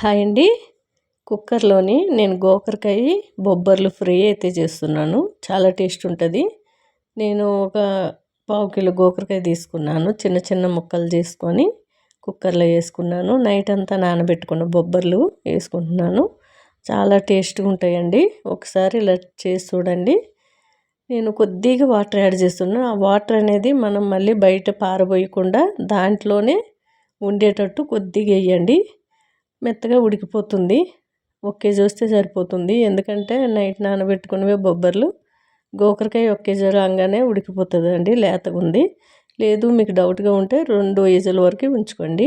Hi అండి. కుక్కర్లోని నేను గోకరకాయ బొబ్బర్లు ఫ్రై అయితే చేస్తున్నాను. చాలా టేస్ట్ ఉంటుంది. నేను ఒక పావు కిలో గోకరకాయ తీసుకున్నాను. చిన్న చిన్న ముక్కలు చేసుకొని కుక్కర్లో వేసుకున్నాను. నైట్ అంతా నానబెట్టుకున్న బొబ్బర్లు వేసుకుంటున్నాను. చాలా టేస్ట్గా ఉంటాయండి. ఒకసారి ఇలా చేసి చూడండి. నేను కొద్దిగా వాటర్ యాడ్ చేస్తున్నాను. ఆ వాటర్ అనేది మనం మళ్ళీ బయట పారబోయకుండా దాంట్లోనే ఉండేటట్టు కొద్దిగా వేయండి. మెత్తగా ఉడికిపోతుంది. ఒక కేజీ వస్తే సరిపోతుంది. ఎందుకంటే నైట్ నానబెట్టుకునేవే బొబ్బర్లు. గోకరకాయ ఒక కేజీ రాగానే ఉడికిపోతుంది అండి లేతగా ఉంది. లేదు మీకు డౌట్గా ఉంటే రెండు ఈజల వరకు ఉంచుకోండి.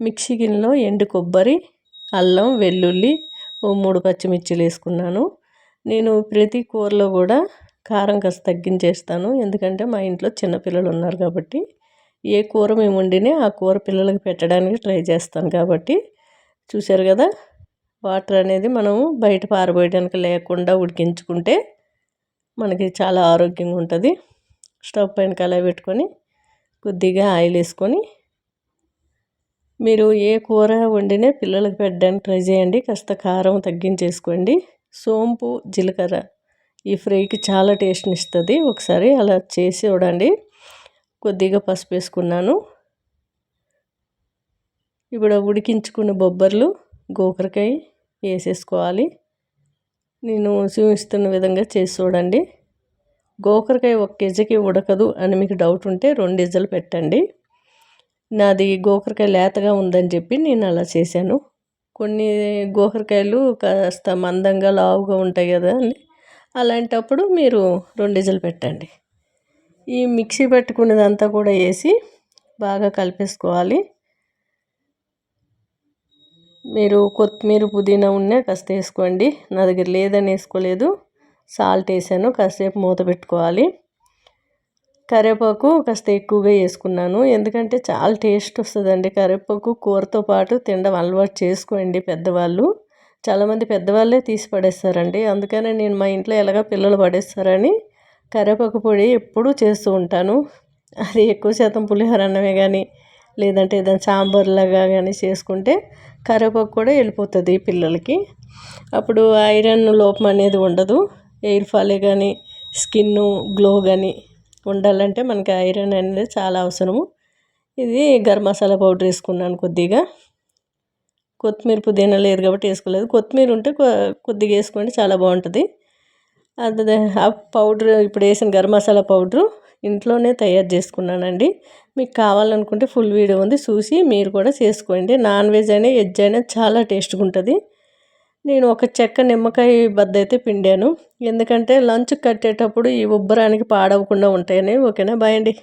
మిక్సీ గిన్నెలో ఎండు కొబ్బరి అల్లం వెల్లుల్లి ఓ మూడు పచ్చిమిర్చిలు వేసుకున్నాను. నేను ప్రతి కూరలో కూడా కారం కాస్త తగ్గించేస్తాను. ఎందుకంటే మా ఇంట్లో చిన్నపిల్లలు ఉన్నారు కాబట్టి. ఏ కూర మేము వండినా ఆ కూర పిల్లలకి పెట్టడానికి ట్రై చేస్తాను కాబట్టి చూశారు కదా? వాటర్ అనేది మనము బయట పారబోయడానికి లేకుండా ఉడికించుకుంటే మనకి చాలా ఆరోగ్యంగా ఉంటుంది. స్టవ్ పైన కళాయి పెట్టుకొని కొద్దిగా ఆయిల్ వేసుకొని మీరు ఏ కూర వండినా పిల్లలకు పెట్టడానికి ట్రై చేయండి. కాస్త కారం తగ్గించేసుకోండి. సోంపు జీలకర్ర ఈ ఫ్రైకి చాలా టేస్ట్ని ఇస్తుంది. ఒకసారి అలా చేసి చూడండి. కొద్దిగా పసుపు వేసుకున్నాను. ఇప్పుడు ఉడికించుకున్న బొబ్బర్లు గోకరకాయ వేసేసుకోవాలి. నేను చూపిస్తున్న విధంగా చేసి చూడండి. గోకరకాయ ఒక కేజీకి ఉడకదు అని మీకు డౌట్ ఉంటే రెండు ఇజ్జలు పెట్టండి. నాది గోకరకాయ లేతగా ఉందని చెప్పి నేను అలా చేశాను. కొన్ని గోకరకాయలు కాస్త మందంగా లావుగా ఉంటాయి కదా అలాంటప్పుడు మీరు రెండు ఇజ్జలు పెట్టండి. ఈ మిక్సీ పెట్టుకున్నదంతా కూడా వేసి బాగా కలిపేసుకోవాలి. మీరు కొత్తిమీర పుదీనా ఉన్నా కాస్త వేసుకోండి. నా దగ్గర లేదని వేసుకోలేదు. సాల్ట్ వేసాను. కాసేపు మూత పెట్టుకోవాలి. కరివేపాకు కాస్త ఎక్కువగా వేసుకున్నాను. ఎందుకంటే చాలా టేస్ట్ వస్తుందండి. కరివేపాకు కూరతో పాటు తినడం అలవాటు చేసుకోండి పెద్దవాళ్ళు. చాలామంది పెద్దవాళ్ళే తీసి పడేస్తారండి. అందుకనే నేను మా ఇంట్లో ఎలాగ పిల్లలు పడేస్తారని కరివేపాకు పొడి ఎప్పుడూ చేస్తూ ఉంటాను. అది ఎక్కువ శాతం పులిహోర అన్నమే కానీ లేదంటే ఏదైనా సాంబార్లాగా కానీ చేసుకుంటే కరివేపాకు కూడా వెళ్ళిపోతుంది పిల్లలకి. అప్పుడు ఐరన్ లోపం అనేది ఉండదు. ఎయిర్ ఫాలే కానీ స్కిన్ గ్లో కానీ ఉండాలంటే మనకి ఐరన్ అనేది చాలా అవసరము. ఇది గరం మసాలా పౌడర్ వేసుకున్నాను కొద్దిగా. కొత్తిమీర పుదీనా లేదు కాబట్టి వేసుకోలేదు. కొత్తిమీర ఉంటే కొద్దిగా వేసుకోండి చాలా బాగుంటుంది. అది ఆ పౌడర్ ఇప్పుడు వేసిన గరం మసాలా పౌడరు ఇంట్లోనే తయారు చేసుకున్నానండి. మీకు కావాలనుకుంటే ఫుల్ వీడియో ఉంది చూసి మీరు కూడా చేసుకోండి. నాన్ వెజ్ అయినా వెజ్ అయినా చాలా టేస్ట్గా ఉంటుంది. నేను ఒక చెక్క నిమ్మకాయ బద్ద అయితే పిండాను. ఎందుకంటే లంచ్ కట్టేటప్పుడు ఈ ఉబ్బరానికి పాడవకుండా ఉంటాయని ఓకేనా? బాయ్ అండి.